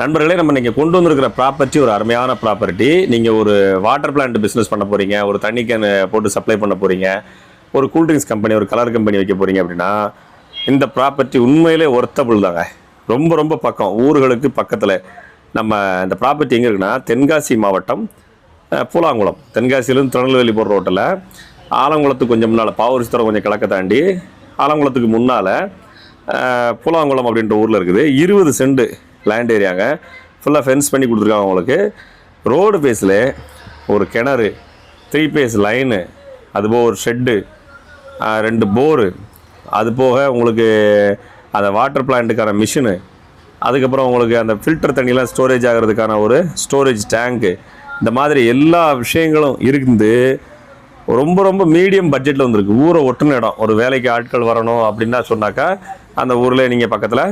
நண்பர்களே நம்ம நீங்கள் கொண்டு வந்திருக்கிற ப்ராப்பர்ட்டி ஒரு அருமையான ப்ராப்பர்ட்டி நீங்கள் ஒரு வாட்டர் பிளான்ட் பிஸ்னஸ் பண்ண போகிறீங்க ஒரு தண்ணி கேன் போட்டு சப்ளை பண்ண போகிறீங்க ஒரு கூல்ட்ரிங்க்ஸ் கம்பெனி ஒரு கலர் கம்பெனி வைக்க போகிறீங்க அப்படின்னா இந்த ப்ராப்பர்ட்டி உண்மையிலே ஒர்த்தபுள் தாங்க. ரொம்ப ரொம்ப பக்கம். ஊர்களுக்கு பக்கத்தில் நம்ம இந்த ப்ராப்பர்ட்டி எங்கே இருக்குன்னா தென்காசி மாவட்டம் பூலாங்குளம். தென்காசியிலேருந்து திருநெல்வேலி போகிற ரோட்டில் ஆலங்குளத்துக்கு கொஞ்சம் முன்னால் பாவரிஸ்தரம் கொஞ்சம் கிழக்க தாண்டி ஆலங்குளத்துக்கு முன்னால் பூலாங்குளம் அப்படின்ற ஊரில் இருக்குது. இருபது செண்டு லேண்ட் ஏரியாங்க ஃபுல்லாக ஃபென்ஸ் பண்ணி கொடுத்துருக்காங்க உங்களுக்கு. ரோடு பேஸில் ஒரு கிணறு த்ரீ பேஸ் லைனு அதுபோக ஒரு ஷெட்டு ரெண்டு போரு அது போக உங்களுக்கு அந்த வாட்டர் பிளான்ட்டுக்கான மிஷினு அதுக்கப்புறம் உங்களுக்கு அந்த ஃபில்டர் தண்ணியெலாம் ஸ்டோரேஜ் ஆகிறதுக்கான ஒரு ஸ்டோரேஜ் டேங்க்கு இந்த மாதிரி எல்லா விஷயங்களும் இருந்து ரொம்ப ரொம்ப மீடியம் பட்ஜெட்டில் வந்திருக்கு. ஊரை ஒட்டுன இடம். ஒரு வேலைக்கு ஆட்கள் வரணும் அப்படின்னா சொன்னாக்கா அந்த ஊரில் நீங்கள் பக்கத்தில்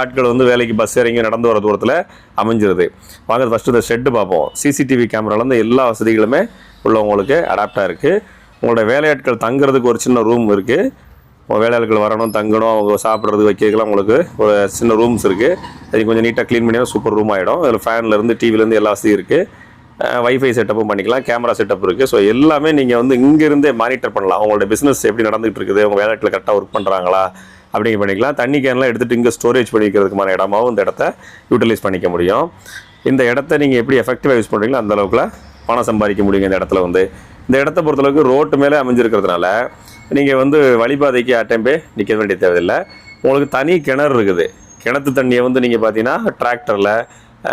ஆட்கள் வந்து வேலைக்கு பஸ் இறங்கி நடந்து வர தூரத்தில் அமைஞ்சிருது. வாங்க ஃபஸ்ட்டு இந்த ஷெட்டு பார்ப்போம். சிசிடிவி கேமராலேருந்து எல்லா வசதிகளுமே உள்ளவங்களுக்கு அடாப்டாக இருக்குது உங்களோட வேலையாட்கள் தங்குறதுக்கு ஒரு சின்ன ரூம் இருக்குது வேலையாட்கள் வரணும் தங்கணும் அவங்க சாப்பிட்றது வைக்கலாம் உங்களுக்கு ஒரு சின்ன ரூம்ஸ் இருக்குது அது கொஞ்சம் நீட்டாக க்ளீன் பண்ணினா சூப்பர் ரூம் ஆகிடும் அதில் ஃபேன்லேருந்து டிவிலேருந்து எல்லா வசதியும் இருக்குது வைஃபை செட்டப்பும் பண்ணிக்கலாம் கேமரா செட்டப் இருக்குது ஸோ எல்லாமே நீங்கள் வந்து இங்கேருந்தே மானிட்டர் பண்ணலாம். உங்களோட பிஸ்னஸ் எப்படி நடந்துகிட்டு இருக்குது? உங்கள் வேலையாட்கள் கரெக்டாக ஒர்க் பண்ணுறாங்களா அப்படிங்க பண்ணிக்கலாம். தண்ணி கேன்லாம் எடுத்துகிட்டு இங்கே ஸ்டோரேஜ் பண்ணிக்கிறதுக்குமான இடமாவும் இந்த இடத்த யூட்டிலைஸ் பண்ணிக்க முடியும். இந்த இடத்த நீங்கள் எப்படி எஃபெக்டிவாக யூஸ் பண்ணுறீங்களோ அந்த அளவுக்குல பணம் சம்பாதிக்க முடியுங்க இந்த இடத்துல வந்து. இந்த இடத்த பொறுத்தளவுக்கு ரோட்டு மேலே அமைஞ்சிருக்கிறதுனால நீங்கள் வந்து வழிபாதைக்கு அட்டம்பே நிற்க வேண்டிய தேவையில்லை. உங்களுக்கு தனி கிணறு இருக்குது. கிணத்து தண்ணியை வந்து நீங்கள் பார்த்தீங்கன்னா டிராக்டரில்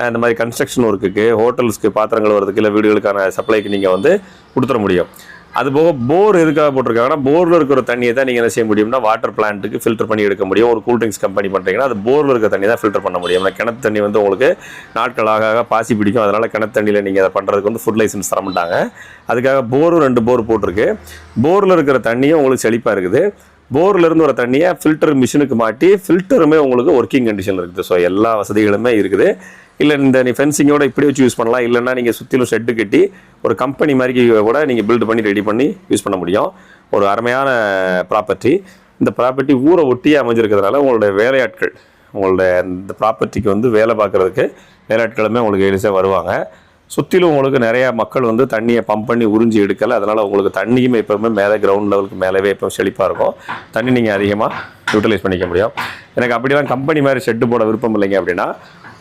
இந்த மாதிரி கன்ஸ்ட்ரக்ஷன் ஒர்க்குக்கு ஹோட்டல்ஸ்க்கு பாத்திரங்கள் வரதுக்கு இல்லை வீடுகளுக்கான சப்ளைக்கு நீங்கள் வந்து கொடுத்துட முடியும். அது போக போர் எதுக்காக போட்டிருக்காங்கன்னா போரில் இருக்கிற தண்ணியை தான் நீங்கள் என்ன செய்ய முடியும்னா வாட்டர் பிளான்ட்டுக்கு ஃபில்டர் பண்ணி எடுக்க முடியும். ஒரு கூல்ட்ரிங்க்ஸ் கம்பெனி பண்ணுறீங்கன்னா அது போரில் இருக்கிற தண்ணி தான் ஃபில்டர் பண்ண முடியும். கிணத்து தண்ணி வந்து உங்களுக்கு நாட்கள் ஆக ஆக பாசி பிடிக்கும். அதனால் கிணத்து தண்ணியில் நீங்கள் அதை பண்ணுறதுக்கு வந்து ஃபுட் லைசன்ஸ் தரமாட்டாங்க அதுக்காக போரும் ரெண்டு போர் போட்டிருக்கு. போரில் இருக்கிற தண்ணியும் உங்களுக்கு செழிப்பாக இருக்குது. போர்லேருந்து வர தண்ணியை ஃபில்டர் மிஷினுக்கு மாட்டி ஃபில்டருமே உங்களுக்கு ஒர்க்கிங் கண்டிஷனில் இருக்குது. ஸோ எல்லா வசதிகளுமே இருக்குது. இல்லை இந்த நீ ஃபென்சிங்கோட இப்படி வச்சு யூஸ் பண்ணலாம். இல்லைன்னா நீங்கள் சுற்றிலும் ஷெட்டு கட்டி ஒரு கம்பெனி மாதிரி கூட நீங்கள் பில்ட் பண்ணி ரெடி பண்ணி யூஸ் பண்ண முடியும். ஒரு அருமையான ப்ராப்பர்ட்டி இந்த ப்ராப்பர்ட்டி ஊரை ஒட்டியே அமைஞ்சிருக்கிறதுனால உங்களுடைய வேலையாட்கள் உங்களுடைய இந்த ப்ராப்பர்ட்டிக்கு வந்து வேலை பார்க்குறதுக்கு வேலையாட்களுமே உங்களுக்கு எளிசாக வருவாங்க. சுற்றிலும் உங்களுக்கு நிறையா மக்கள் வந்து தண்ணியை பம்ப் பண்ணி உறிஞ்சி எடுக்கலை. அதனால் உங்களுக்கு தண்ணியும் எப்போவுமே மேலே கிரவுண்ட் லெவலுக்கு மேலவே எப்போ செழிப்பாக இருக்கும். தண்ணி நீங்கள் அதிகமாக யூட்டிலைஸ் பண்ணிக்க முடியும். எனக்கு அப்படிலாம் கம்பெனி மாதிரி ஷெட்டு போட விருப்பம் இல்லைங்க அப்படின்னா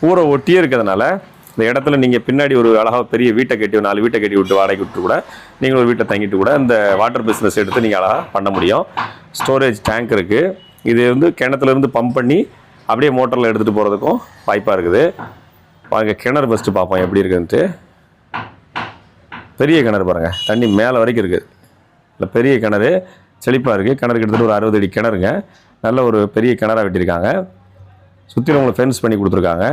ஊரை ஒட்டியே இருக்கிறதுனால இந்த இடத்துல நீங்கள் பின்னாடி ஒரு அழகாக பெரிய வீட்டை கட்டி ஒரு நாலு வீட்டை கட்டி விட்டு வாடகை விட்டு கூட நீங்கள் ஒரு வீட்டை தங்கிட்டு கூட இந்த வாட்டர் பிஸ்னஸ் எடுத்து நீங்கள் அழகாக பண்ண முடியும். ஸ்டோரேஜ் டேங்க் இருக்குது இது வந்து கிணத்துலேருந்து பம்ப் பண்ணி அப்படியே மோட்டரில் எடுத்துகிட்டு போகிறதுக்கும் வாய்ப்பாக இருக்குது. வாங்க கிணறு ஃபஸ்ட்டு பார்ப்போம் எப்படி இருக்குன்ட்டு. பெரிய கிணறு பாருங்கள் தண்ணி மேலே வரைக்கும் இருக்குது இல்லை பெரிய கிணறு. செழிப்பாக இருக்குது கிணறு கிட்டத்தட்ட ஒரு அறுபது அடி கிணறுங்க. நல்ல ஒரு பெரிய கிணறாக வெட்டியிருக்காங்க. சுற்றிலும் ஃபென்ஸ் பண்ணி கொடுத்துருக்காங்க.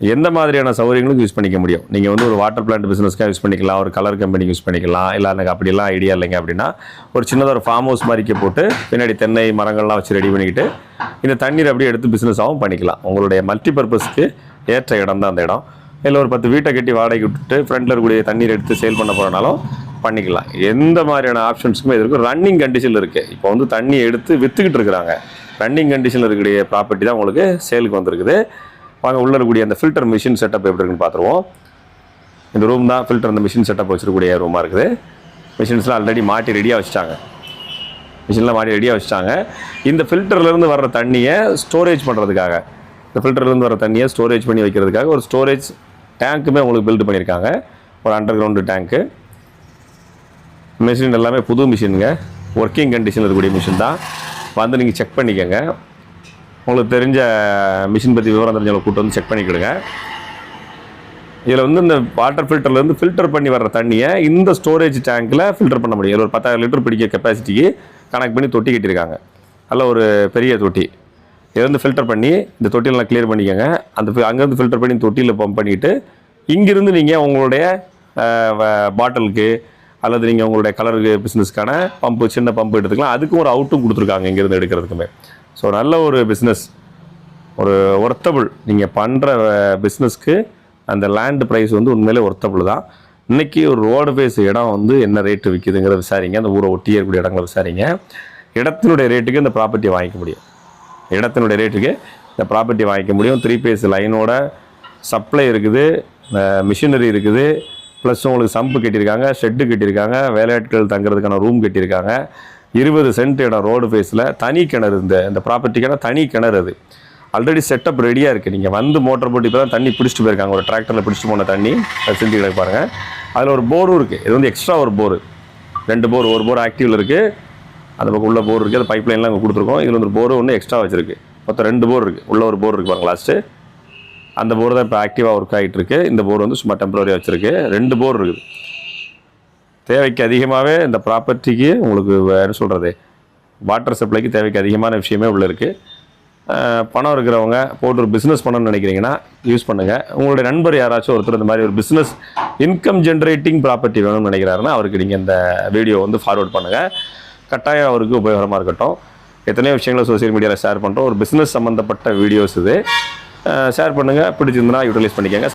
எந்த மாதிரியான சௌகரியங்களுக்கும் யூஸ் பண்ணிக்க முடியும். நீங்கள் வந்து ஒரு வாட்டர் பிளான்ட் பிஸ்னஸ்க்காக யூஸ் பண்ணிக்கலாம் ஒரு கலர் கம்பெனிக்கு யூஸ் பண்ணிக்கலாம் இல்லை எனக்கு அப்படிலாம் ஐடியா இல்லைங்க அப்படின்னா ஒரு சின்னதாக ஒரு ஃபார்ம் ஹவுஸ் மாதிரிக்கு போட்டு பின்னாடி தென்னை மரங்கள்லாம் வச்சு ரெடி பண்ணிக்கிட்டு இந்த தண்ணீர் அப்படியே எடுத்து பிஸ்னஸாகவும் பண்ணிக்கலாம். உங்களுடைய மல்டி பர்பஸ்க்கு ஏற்ற இடம் தான் அந்த இடம். இல்லை ஒரு பத்து வீட்டை கட்டி வாடகை விட்டுட்டு ஃப்ரண்ட்டில் இருக்கக்கூடிய தண்ணீர் எடுத்து சேல் பண்ண போகிறனாலும் பண்ணிக்கலாம். எந்த மாதிரியான ஆப்ஷன்ஸுக்குமே இது இருக்கும் ரன்னிங் கண்டிஷனில் இருக்குது இப்போ வந்து தண்ணி எடுத்து விற்றுக்கிட்டு இருக்கிறாங்க. ரன்னிங் கண்டிஷனில் இருக்கக்கூடிய ப்ராப்பர்ட்டி தான் உங்களுக்கு சேலுக்கு வந்திருக்குது. வாங்க உள்ளே இருக்கக்கூடிய அந்த ஃபில்டர் மிஷின் செட்டப் எப்படி இருக்குன்னு பார்த்துருவோம். இந்த ரூம் தான் ஃபில்டர் அந்த மிஷின் செட்டப் வச்சுருக்கூடிய ரூமாக இருக்குது. மிஷின்ஸ்லாம் ஆல்ரெடி மாட்டி ரெடியாக வச்சுட்டாங்க. மிஷின்லாம் மாட்டி ரெடியாக வச்சுட்டாங்க. இந்த ஃபில்டர்லேருந்து வர்ற தண்ணியை ஸ்டோரேஜ் பண்ணுறதுக்காக இந்த ஃபில்டர்லேருந்து வர தண்ணியை ஸ்டோரேஜ் பண்ணி வைக்கிறதுக்காக ஒரு ஸ்டோரேஜ் டேங்க்குமே உங்களுக்கு பில்ட் பண்ணியிருக்காங்க. ஒரு அண்டர் கிரவுண்டு டேங்க்கு மிஷின் எல்லாமே புது மிஷினுங்க ஒர்க்கிங் கண்டிஷனில் இருக்கக்கூடிய மிஷின் தான். வந்து நீங்கள் செக் பண்ணிக்கோங்க. உங்களுக்கு தெரிஞ்ச மிஷின் பற்றி விவரம் தெரிஞ்சவங்களை கூட்டு வந்து செக் பண்ணிக்கிடுங்க. இதில் வந்து இந்த வாட்டர் ஃபில்டர்லேருந்து ஃபில்டர் பண்ணி வர்ற தண்ணியை இந்த ஸ்டோரேஜ் டேங்க்கில் ஃபில்டர் பண்ண முடியும். ஒரு பத்தாயிரம் லிட்டர் பிடிக்க கெப்பாசிட்டிக்கு கனெக்ட் பண்ணி தொட்டி கட்டியிருக்காங்க. நல்ல ஒரு பெரிய தொட்டி. இதை வந்து ஃபில்டர் பண்ணி இந்த தொட்டியெல்லாம் க்ளியர் பண்ணிக்கோங்க. அந்த அங்கேருந்து ஃபில்டர் பண்ணி தொட்டியில் பம்ப் பண்ணிவிட்டு இங்கேருந்து நீங்கள் உங்களுடைய பாட்டிலுக்கு அல்லது நீங்கள் உங்களுடைய கலருக்கு பிஸ்னஸ்க்கான பம்பு சின்ன பம்பு எடுத்துக்கலாம். அதுக்கும் ஒரு அவுட்டும் கொடுத்துருக்காங்க இங்கேருந்து எடுக்கிறதுக்குமே. ஸோ நல்ல ஒரு பிஸ்னஸ் ஒரு ஒர்த்தபிள் நீங்கள் பண்ணுற பிஸ்னஸ்க்கு அந்த லேண்ட் ப்ரைஸ் வந்து உண்மையிலே ஒர்த்தபிள் தான். இன்றைக்கி ஒரு ரோடு பேஸ் இடம் வந்து என்ன ரேட்டு விற்கிதுங்கிறத விசாரிங்க. அந்த ஊரை ஒட்டி இருக்கக்கூடிய இடங்களை விசாரிங்க. இடத்தினுடைய ரேட்டுக்கு இந்த ப்ராப்பர்ட்டியை வாங்கிக்க முடியும். இடத்தினுடைய ரேட்டுக்கு இந்த ப்ராப்பர்ட்டி வாங்கிக்க முடியும். த்ரீ பேஸ் லைனோட சப்ளை இருக்குது. மிஷினரி இருக்குது. ப்ளஸ் உங்களுக்கு சம்பு கட்டியிருக்காங்க ஷெட்டு கட்டியிருக்காங்க வேலையாட்கள் தங்குறதுக்கான ரூம் கட்டியிருக்காங்க. இருபது சென்ட் இடம் ரோடு ஃபேஸில் தனி கிணறு இந்த இந்த ப்ராப்பர்ட்டிக்கான தனி கிணறு அது. ஆல்ரெடி செட்டப் ரெடியாக இருக்குது நீங்கள் வந்து மோட்டர் போட்டு இப்போ தான் தண்ணி பிடிச்சிட்டு போயிருக்காங்க. ஒரு டிராக்டரில் பிடிச்சிட்டு போன தண்ணி செஞ்சு கிடக்கு பாருங்கள் அதில் ஒரு போரும் இருக்குது இது வந்து எக்ஸ்ட்ரா ஒரு போர் ரெண்டு போர் ஒரு போர் ஆக்டிவில் இருக்குது அந்த பக்கம் உள்ள போர் இருக்குது அது பைப் லைன்லாம் அங்கே கொடுத்துருக்கோம். இதில் வந்து போர் ஒன்று எக்ஸ்ட்ரா வச்சிருக்கு. மொத்தம் ரெண்டு போர் இருக்குது உள்ள ஒரு போர் இருக்குது பாருங்க லாஸ்ட்டு அந்த போர் தான் இப்போ ஆக்டிவாக ஒர்க் ஆகிட்டு இருக்கு இந்த போர் வந்து சும்மா டெம்பரரியாக வச்சுருக்கு. ரெண்டு போர் இருக்குது. தேவைக்கு அதிகமாகவே இந்த ப்ராப்பர்ட்டிக்கு உங்களுக்கு என்ன சொல்கிறது வாட்டர் சப்ளைக்கு தேவைக்கு அதிகமான விஷயமே உள்ளே இருக்குது பணம் இருக்கிறவங்க போட்டு ஒரு பிஸ்னஸ் பண்ணணும்னு நினைக்கிறீங்கன்னா யூஸ் பண்ணுங்கள் உங்களுடைய நண்பர் யாராச்சும் ஒருத்தர் இந்த மாதிரி ஒரு பிஸ்னஸ் இன்கம் ஜென்ரேட்டிங் ப்ராப்பர்ட்டி வேணும்னு நினைக்கிறாருன்னா அவருக்கு நீங்கள் இந்த வீடியோ வந்து ஃபார்வர்ட் பண்ணுங்கள் கட்டாயம் அவருக்கு உபயோகமாக இருக்கட்டும். எத்தனையோ விஷயங்களை சோஷியல் மீடியாவில் ஷேர் பண்ணுறோம் ஒரு பிஸ்னஸ் சம்மந்தப்பட்ட வீடியோஸ் இது. ஷேர் பண்ணுங்கள் பிடிச்சிருந்தனா யூட்டிலைஸ் பண்ணிக்கோங்க.